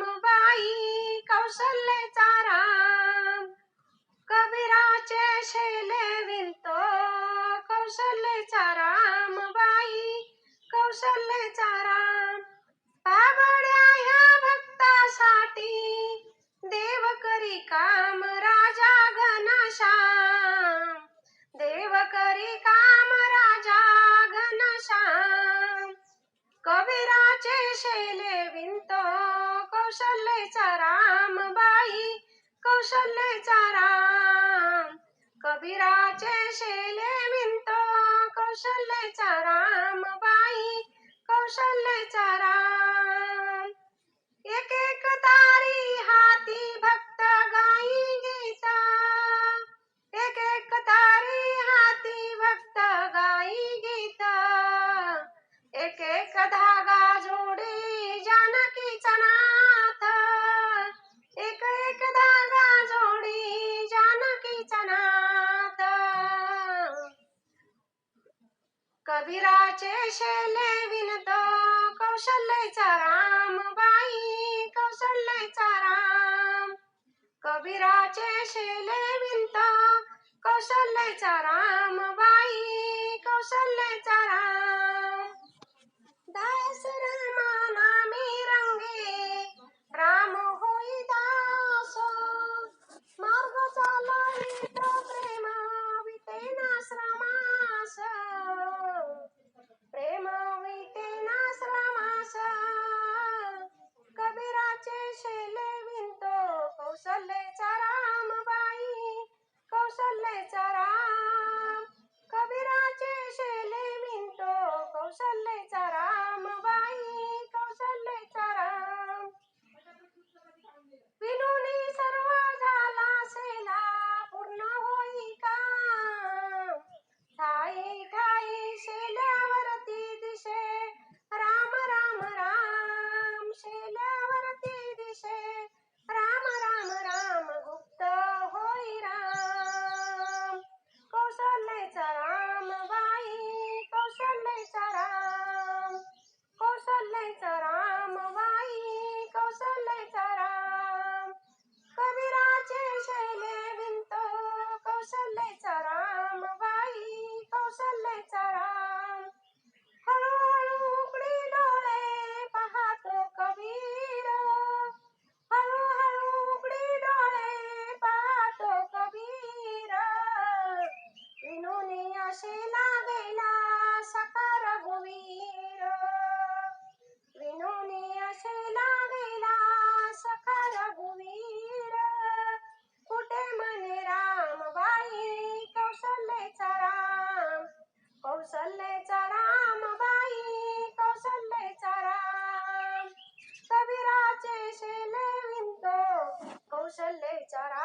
बाई कौशल्याचा राम. कबीराचे शेले विणतो कौशल्याचा राम बाई कौशल्याचा राम. पाबड्या ह्या भक्तासाठी देव करी काम राजा घनश्याम. देव करी काम राजा घनश्याम. कबीराचे शेले विणतो कौशल्याचा राम बाई कौशल्याचा राम. कबीराचे शेले विणतो कौशल्याचा राम बाई कौशल्याचा राम. कबीराचे शेले विणतो. कौशल्याचा राम बाई कौशल्याचा राम. कबीराचे शेले विणतो. कौशल्याचा राम बाई कौशल्याचा राम. विचार